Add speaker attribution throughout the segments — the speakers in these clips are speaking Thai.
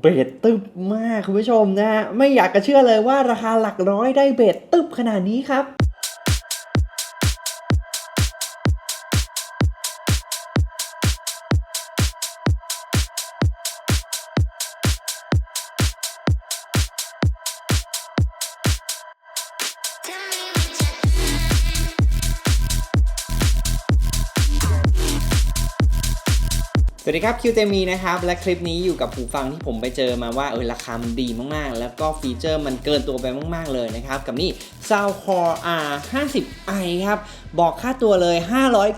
Speaker 1: เบสตึบมากคุณผู้ชมนะฮะไม่อยากจะเชื่อเลยว่าราคาหลักร้อยได้เบสตึบขนาดนี้ครับ วัสดีครับคิวเตมีนะครับ และคลิปนี้อยู่กับหูฟังที่ผมไปเจอมาว่าเออราคามันดีมากๆ แล้วก็ฟีเจอร์มันเกินตัวไปมาก ๆ เลยนะครับ กับนี่ Soundcore R 50i ครับ บอกค่าตัวเลย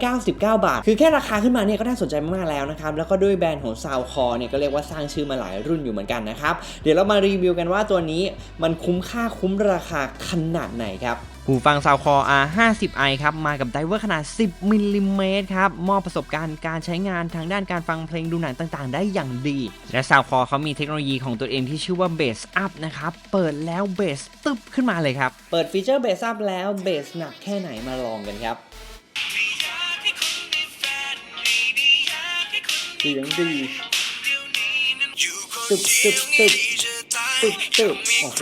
Speaker 1: 599 บาท คือแค่ราคาขึ้นมาเนี่ยก็น่าสนใจมาก ๆ แล้วนะครับ แล้วก็ด้วยแบรนด์ของ Soundcore เนี่ยก็เรียกว่าสร้างชื่อมาหลายรุ่นอยู่เหมือนกันนะครับ เดี๋ยวเรามารีวิวกันว่าตัวนี้มันคุ้มค่าคุ้มราคาขนาดไหนครับ หูฟัง Soundcore R50i ครับ มากับไดเวอร์ขนาด 10มิลลิเมตรครับ มอบประสบการณ์การใช้งานทางด้านการฟังเพลงดูหนังต่างๆ ได้อย่างดี และ Soundcore เขามีเทคโนโลยีของตัวเองที่ชื่อว่า Bass Up นะครับ เปิดแล้วเบสตึบขึ้นมาเลยครับ เปิดฟีเจอร์ Bass Up แล้วเบสหนักแค่ไหนมาลองกันครับเสียงดีตึบตึบตึบตึบตึบโอ้โห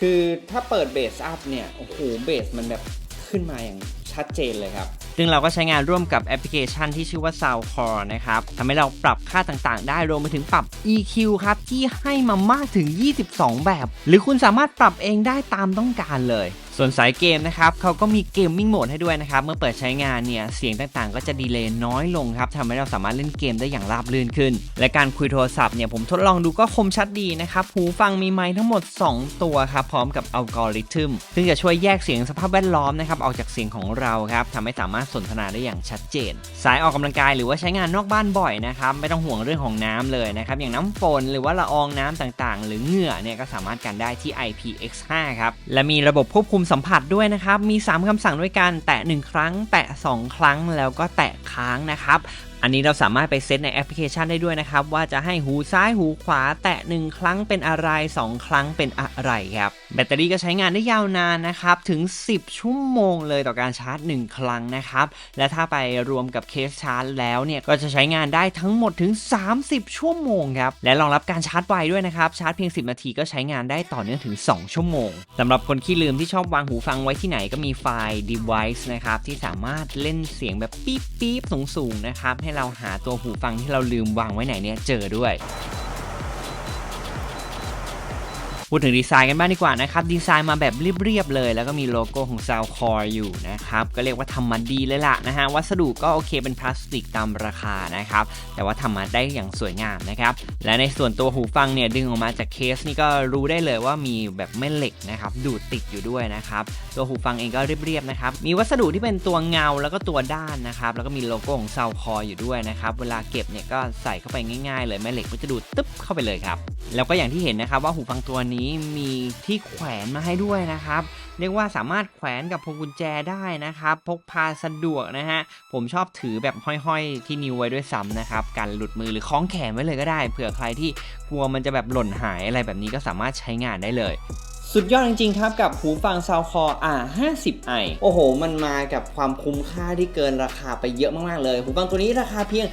Speaker 1: คือถ้าเปิดเบสอัพเนี่ย โอ้โห เบสมันแบบขึ้นมาอย่างชัดเจนเลยครับ ซึ่งเราก็ใช้งานร่วมกับแอปพลิเคชันที่ชื่อว่า Soundcore นะครับทำให้เราปรับค่าต่างๆ ได้รวมไปถึงปรับ EQ ครับ ที่ให้มามากถึง 22 แบบ หรือคุณสามารถปรับเองได้ตามต้องการเลย ส่วนสายเกมนะครับเขาก็มีเกมมิ่งโหมดให้ด้วยนะครับ เมื่อเปิดใช้งานเนี่ย เสียงต่างๆ ก็จะดีเลย์น้อยลงครับทำให้เราสามารถเล่นเกมได้อย่างราบรื่นขึ้น และการคุยโทรศัพท์เนี่ย ผมทดลองดูก็คมชัดดีนะครับ หูฟังมีไมค์ทั้งหมด 2 ตัวครับ พร้อมกับอัลกอริทึม ซึ่งจะช่วยแยกเสียงสภาพแวดล้อมนะครับ ออกจากเสียงของเราครับทำให้สามารถสนทนาได้อย่างชัดเจน สายออกกำลังกายหรือว่าใช้งานนอกบ้านบ่อยนะครับ ไม่ต้องห่วงเรื่องของน้ำเลยนะครับ อย่างน้ำฝนหรือว่าละอองน้ำต่างๆ หรือเหงื่อเนี่ยก็สามารถกันได้ที่ IPX5 ครับ และมีระบบควบคุมสัมผัสด้วยนะครับ มี 3คำสั่งด้วยกัน แตะ 1 ครั้ง แตะ 2 ครั้งแล้วก็แตะค้างนะครับ อันนี้เราสามารถไปเซตในแอปพลิเคชันได้ด้วยนะครับ ว่าจะให้หูซ้ายหูขวาแตะ 1 ครั้งเป็นอะไร 2 ครั้งเป็นอะไรครับ แบตเตอรี่ก็ใช้งานได้ยาวนานนะครับ ถึง 10 ชั่วโมงเลยต่อการชาร์จ 1 ครั้งนะครับ และถ้าไปรวมกับเคสชาร์จแล้วเนี่ย ก็จะใช้งานได้ทั้งหมดถึง 30 ชั่วโมงครับ และรองรับการชาร์จไวด้วยนะครับ ชาร์จเพียง 10 นาทีก็ใช้งานได้ต่อเนื่องถึง 2 ชั่วโมงสำหรับคนขี้ลืมที่ชอบวางหูฟังไว้ที่ไหนก็มีไฟล์ device นะครับที่สามารถเล่นเสียงแบบปี๊บปี๊บสูงๆนะครับใให้เราหาตัวหูฟังที่เราลืมวางไว้ไหนเนี่ยเจอด้วย พูดถึงดีไซน์กันบ้างดีกว่านะครับ ดีไซน์มาแบบเรียบๆเลย แล้วก็มีโลโก้ของ Soundcore อยู่นะครับ ก็เรียกว่าทำมาดีเลยล่ะนะฮะ วัสดุก็โอเคเป็นพลาสติกตามราคานะครับ แต่ว่าทำมาได้อย่างสวยงามนะครับ และในส่วนตัวหูฟังเนี่ยดึงออกมาจากเคสนี่ก็รู้ได้เลยว่ามีแบบแม่เหล็กนะครับดูดติดอยู่ด้วยนะครับ ตัวหูฟังเองก็เรียบๆนะครับ มีวัสดุที่เป็นตัวเงาแล้วก็ตัวด้านนะครับ แล้วก็มีโลโก้ของ Soundcore อยู่ด้วยนะครับ เวลาเก็บเนี่ยก็ใส่เข้าไปง่าย ๆ เลยแม่เหล็กก็จะดูดตึ๊บเข้าไปเลยครับ แล้วก็อย่างที่เห็นนะครับว่าหูฟังตัวนี้มีที่แขวนมาให้ด้วยนะครับ เรียกว่าสามารถแขวนกับพวงกุญแจได้นะครับ พกพาสะดวกนะฮะ ผมชอบถือแบบห้อยๆ ที่นิ้วไว้ด้วยซ้ำนะครับกันหลุดมือหรือคล้องแขนไว้เลยก็ได้ เผื่อใครที่กลัวมันจะแบบหล่นหายอะไรแบบนี้ก็สามารถใช้งานได้เลย สุดยอดจริงๆครับกับหูฟัง Soundcore R50i โอ้โห มันมากับความคุ้มค่าที่เกินราคาไปเยอะมากๆเลย หูฟังตัวนี้ราคาเพียง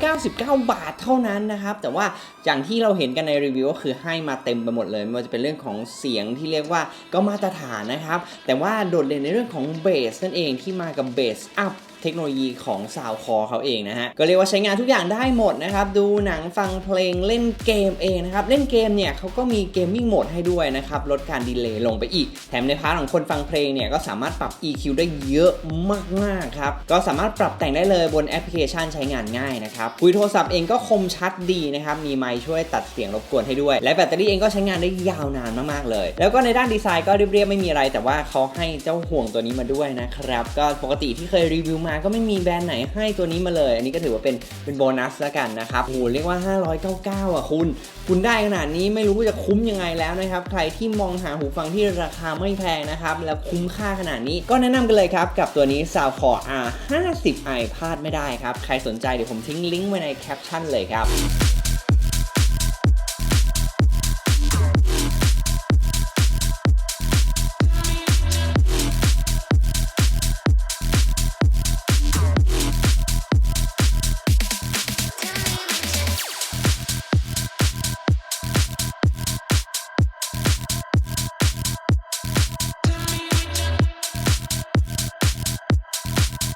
Speaker 1: 599 บาทเท่านั้นนะครับ แต่ว่าอย่างที่เราเห็นกันในรีวิวก็คือให้มาเต็มไปหมดเลยไม่ว่าจะเป็นเรื่องของเสียงที่เรียกว่าก็มาตรฐานนะครับ แต่ว่าโดดเด่นในเรื่องของเบสนั่นเองที่มากับเบสอัพ เทคโนโลยีของ Sound Core เขาเองนะฮะ ก็เรียกว่าใช้งานทุกอย่างได้หมดนะครับ ดูหนังฟังเพลงเล่นเกมเองนะครับ เล่นเกมเนี่ยเขาก็มีเกมมิ่งโหมดให้ด้วยนะครับ ลดการดีเลย์ลงไปอีก แถมในพาร์ทของคนฟังเพลงเนี่ยก็สามารถปรับ EQ ได้เยอะมากๆครับ ก็สามารถปรับแต่งได้เลยบนแอปพลิเคชันใช้งานง่ายนะครับคุยโทรศัพท์เองก็คมชัดดีนะครับ มีไมค์ช่วยตัดเสียงรบกวนให้ด้วย และแบตเตอรี่เองก็ใช้งานได้ยาวนานมากๆเลย แล้วก็ในด้านดีไซน์ก็เรียบๆไม่มีอะไร แต่ว่าเขาให้เจ้าห่วงตัวนี้มาด้วยนะครับ ก็ปกติที่เคยรีวิวมาก็ไม่มีแบรนด์ไหนให้ตัวนี้มาเลย อันนี้ก็ถือว่าเป็นเป็นโบนัสแล้วกันนะครับโหเรียกว่า 599 อะคุณ คุณได้ขนาดนี้ไม่รู้ว่าจะคุ้มยังไงแล้วนะครับ ใครที่มองหาหูฟังที่ราคาไม่แพงนะครับ แล้วคุ้มค่าขนาดนี้ ก็แนะนำกันเลยครับ กับตัวนี้ Soundcore R50i พลาดไม่ได้ครับ ใครสนใจเดี๋ยวผมทิ้งลิงก์ไว้ในแคปชั่นเลยครับ